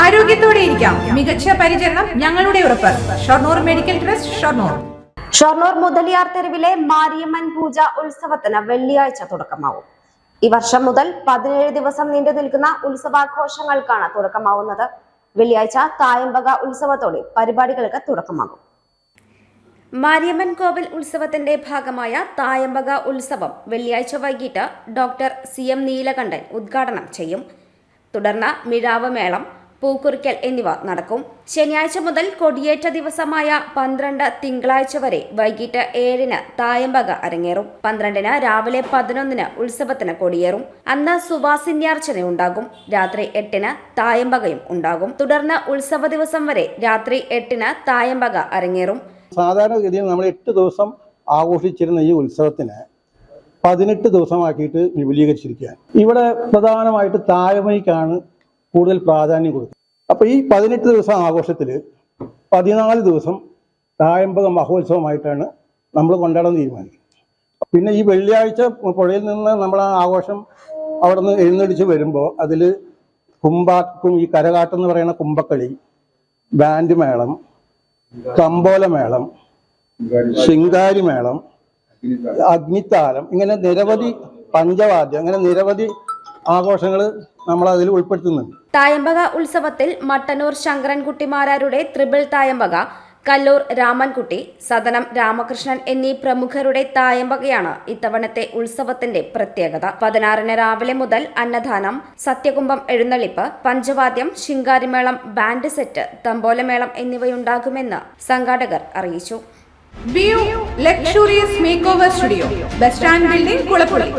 ആരോഗ്യത്തോടെ ഇരിക്കാം. മികച്ച പരിചരണം ഞങ്ങളുടെ ഉറപ്പ്. Shoranur medical trust Shoranur. Shoranur Mudaliar തെരുവിലെ മാരിയമ്മൻ പൂജ ഉത്സവത്തിന് വെള്ളിയാഴ്ച തുടക്കമാവും. ഈ വർഷം മുതൽ പതിനേഴ് ദിവസം നീണ്ടു നിൽക്കുന്ന ഉത്സവാഘോഷങ്ങൾക്കാണ് തുടക്കമാവുന്നത്. വെള്ളിയാഴ്ച തായമ്പക ഉത്സവത്തോടെ പരിപാടികൾക്ക് തുടക്കമാകും. മാരിയമ്മൻ കോവിൽ ഉത്സവത്തിന്റെ ഭാഗമായ തായമ്പക ഉത്സവം വെള്ളിയാഴ്ച വൈകിട്ട് ഡോക്ടർ സി എം നീലകണ്ഠൻ ഉദ്ഘാടനം ചെയ്യും. തുടർന്ന് മിഴാവ് മേളം പൂക്കുറിക്കൽ എന്നിവ നടക്കും. ശനിയാഴ്ച മുതൽ കൊടിയേറ്റ ദിവസമായ പന്ത്രണ്ട് തിങ്കളാഴ്ച വരെ വൈകിട്ട് ഏഴിന് തായമ്പക അരങ്ങേറും. പന്ത്രണ്ടിന് രാവിലെ പതിനൊന്നിന് ഉത്സവത്തിന് കൊടിയേറും. അന്ന് സുവാസിന്യാർച്ചന ഉണ്ടാകും രാത്രി എട്ടിന് തായമ്പകയും ഉണ്ടാകും. തുടർന്ന് ഉത്സവ ദിവസം വരെ രാത്രി എട്ടിന് തായമ്പക അരങ്ങേറും. സാധാരണഗതിയിൽ നമ്മൾ എട്ട് ദിവസം ആഘോഷിച്ചിരുന്ന ഈ ഉത്സവത്തിന് പതിനെട്ട് ദിവസമാക്കിയിട്ട് വിപുലീകരിച്ചിരിക്കുകയാണ്. ഇവിടെ പ്രധാനമായിട്ട് തായമണിക്കാണ് കൂടുതൽ പ്രാധാന്യം കൊടുത്തു അപ്പോൾ ഈ പതിനെട്ട് ദിവസം ആഘോഷത്തിൽ പതിനാല് ദിവസം തായമ്പക മഹോത്സവമായിട്ടാണ് നമ്മൾ കൊണ്ടാടാൻ തീരുമാനിക്കുന്നത്. പിന്നെ ഈ വെള്ളിയാഴ്ച പുഴയിൽ നിന്ന് നമ്മൾ ആ ആഘോഷം അവിടെ നിന്ന് എഴുന്നടിച്ച് വരുമ്പോൾ അതിൽ കുമ്പാക്കും ഈ കരകാട്ടം എന്ന് പറയുന്ന കുമ്പക്കളി ബാൻഡ് മേളം കമ്പോലമേളം ശിങ്കാരിമേളം അഗ്നിത്താലം ഇങ്ങനെ നിരവധി പഞ്ചവാദ്യം അങ്ങനെ നിരവധി ആഘോഷങ്ങൾ നമ്മൾ അതിൽ ഉൾപ്പെടുത്തുന്നുണ്ട്. തായമ്പക ഉത്സവത്തിൽ മട്ടന്നൂർ ശങ്കരൻകുട്ടിമാരാരുടെ ത്രിബിൾ തായമ്പക കല്ലൂർ രാമൻകുട്ടി സദനം രാമകൃഷ്ണൻ എന്നീ പ്രമുഖരുടെ തായമ്പകയാണ് ഇത്തവണത്തെ ഉത്സവത്തിന്റെ പ്രത്യേകത. പതിനാറിന് രാവിലെ മുതൽ അന്നദാനം സത്യകുംഭം എഴുന്നള്ളിപ്പ് പഞ്ചവാദ്യം ശിങ്കാരിമേളം ബാൻഡ് സെറ്റ് തമ്പോലമേളം എന്നിവയുണ്ടാകുമെന്ന് സംഘാടകർ അറിയിച്ചു. Studio bus stand building Kulappully